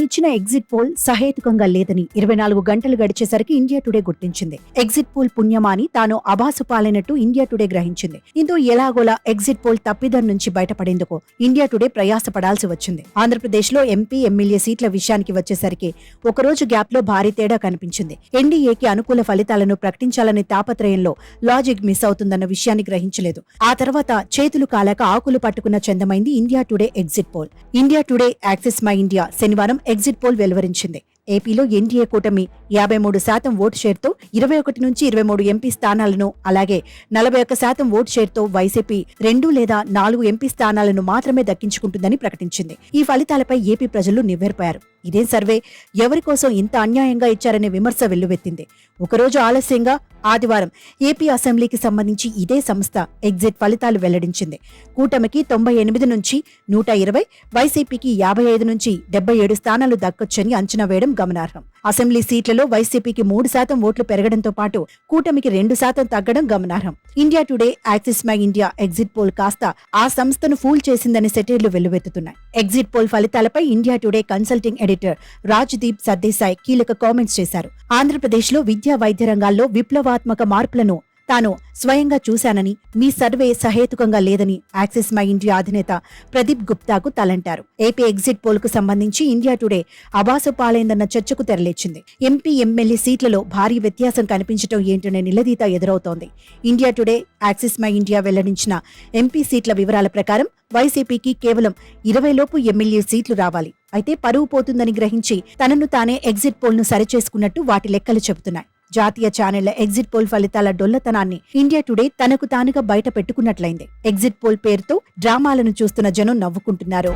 తానిచ్చిన exit poll సహేతుకంగా లేదని ఇరవై నాలుగు గంటలు గడిచేసరికి ఇండియా టుడే గుర్తించింది. ఎగ్జిట్ పోల్ పుణ్యమాని తాను అబాసు పాలైనట్టు ఇండియా టుడే గ్రహించింది. దీంతో ఎలాగోలా ఎగ్జిట్ పోల్ తప్పిదం నుంచి బయటపడేందుకు ఇండియా టుడే ప్రయాసపడాల్సి వచ్చింది. ఆంధ్రప్రదేశ్లో ఎంపీ ఎమ్మెల్యే సీట్ల విషయానికి వచ్చేసరికి ఒకరోజు గ్యాప్లో భారీ తేడా కనిపించింది. ఎన్డీఏకి అనుకూల ఫలితాలను ప్రకటించాలనే తాపత్రయంలో లాజిక్ మిస్ అవుతుందన్న విషయాన్ని గ్రహించలేదు. ఆ తర్వాత చేతులు కాలాక ఆకులు పట్టుకున్న చందమైంది India Today exit poll. India Today Axis My India శనివారం ఎగ్జిట్ పోల్ వెలువరించింది. ఏపీలో ఎన్డీఏ కూటమి యాభై మూడు శాతం ఓటు షేర్తో ఇరవై ఒకటి నుంచి ఇరవై మూడు ఎంపీ స్థానాలను అలాగే నలభై ఒక్క శాతం ఓటు షేర్తో వైసీపీ రెండు లేదా నాలుగు ఎంపీ స్థానాలను మాత్రమే దక్కించుకుంటుందని ప్రకటించింది. ఈ ఫలితాలపై ఏపీ ప్రజలు నివ్వెరపోయారు. ఇదే సర్వే? ఎవరి కోసం ఇంత అన్యాయంగా ఇచ్చారనే విమర్శ వెల్లువెత్తింది. ఒకరోజు ఆలస్యంగా ఆదివారం ఏపీ అసెంబ్లీకి సంబంధించి ఇదే సంస్థ ఎగ్జిట్ ఫలితాలు వెల్లడించింది. కూటమికి తొంభై ఎనిమిది నుంచి నూట ఇరవై వైసీపీకి యాభై ఐదు నుంచి డెబ్బై ఏడు స్థానాలు దక్కొచ్చని అంచనా వేయడం గమనార్హం. అసెంబ్లీ సీట్లలో వైసీపీకి మూడు శాతం ఓట్లు పెరగడంతో పాటు కూటమికి రెండు శాతం తగ్గడం గమనార్హం. India Today Axis My India exit poll కాస్త ఆ సంస్థను ఫూల్ చేసిందని సెటీర్లు వెల్లువెత్తుతున్నాయి. ఎగ్జిట్ పోల్ ఫలితాలపై India Today consulting editor Rajdeep Sardesai కీలక కామెంట్స్ చేశారు. ఆంధ్రప్రదేశ్లో విద్యా వైద్య రంగాల్లో విప్లవాత్మక మార్పులను తాను స్వయంగా చూశానని మీ సర్వే సహేతుకంగా లేదని యాక్సిస్ మై ఇండియా అధినేత ప్రదీప్ గుప్తాకు తలంటారు. ఏపీ ఎగ్జిట్ పోల్కు సంబంధించి ఇండియా టుడే అబాసు పాలైందన్న చర్చకు తెరలేచింది. ఎంపీ ఎమ్మెల్యే సీట్లలో భారీ వ్యత్యాసం కనిపించడం ఏంటనే నిలదీత ఎదురవుతోంది. India Today Axis My India వెల్లడించిన ఎంపీ సీట్ల వివరాల ప్రకారం వైసీపీకి కేవలం ఇరవై లోపు ఎమ్మెల్యే సీట్లు రావాలి. అయితే పరువు పోతుందని గ్రహించి తనను తానే ఎగ్జిట్ పోల్ను సరిచేసుకున్నట్టు వాటి లెక్కలు చెబుతున్నాయి. జాతీయ ఛానళ్ళ ఎగ్జిట్ పోల్ ఫలితాల డొల్లతనాన్ని ఇండియా టుడే తనకు తానుగా బయట పెట్టుకున్నట్లయింది. ఎగ్జిట్ పోల్ పేరుతో డ్రామాలను చూస్తున్న జనం నవ్వుకుంటున్నారు.